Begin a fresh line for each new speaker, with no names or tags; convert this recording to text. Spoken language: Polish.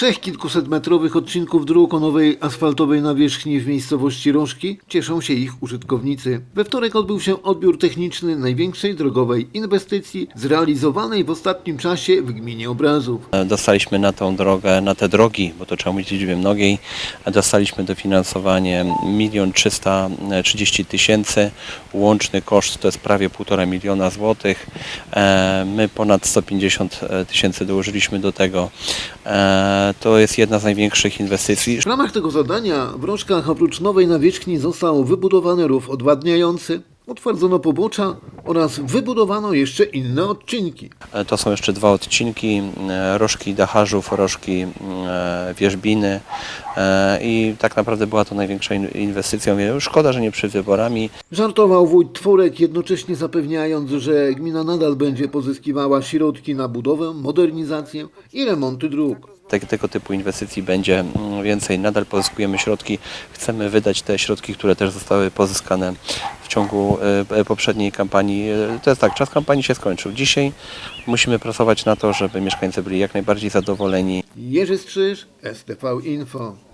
trzech kilkusetmetrowych odcinków dróg asfaltowej nawierzchni w miejscowości Rożki cieszą się ich użytkownicy. We wtorek odbył się odbiór techniczny największej drogowej inwestycji zrealizowanej w ostatnim czasie w gminie Obrazów.
Dostaliśmy na tą drogę, na te drogi, bo to trzeba mówić liczbie mnogiej, dostaliśmy dofinansowanie 1 330 tysięcy. Łączny koszt to jest prawie 1,5 miliona złotych. E, My ponad 150 tysięcy dołożyliśmy do tego. To jest jedna z największych inwestycji.
W ramach tego zadania w Rożkach oprócz nowej nawierzchni został wybudowany rów odwadniający, utwardzono pobocza oraz wybudowano jeszcze inne odcinki.
E, To są jeszcze dwa odcinki, e, rożki Dacharzów, rożki e, Wierzbiny i tak naprawdę była to największa in- inwestycja. Mówię, Szkoda, że nie przed wyborami.
Żartował wójt Tworek, jednocześnie zapewniając, że gmina nadal będzie pozyskiwała środki na budowę, modernizację i remonty dróg.
Te, tego typu inwestycji będzie mm, więcej. Nadal pozyskujemy środki. Chcemy wydać te środki, które też zostały pozyskane w ciągu e, poprzedniej kampanii. E, To jest tak, czas kampanii się skończył. Dzisiaj musimy pracować na to, żeby mieszkańcy byli jak najbardziej zadowoleni.
Jerzy Strzyż, STV Info.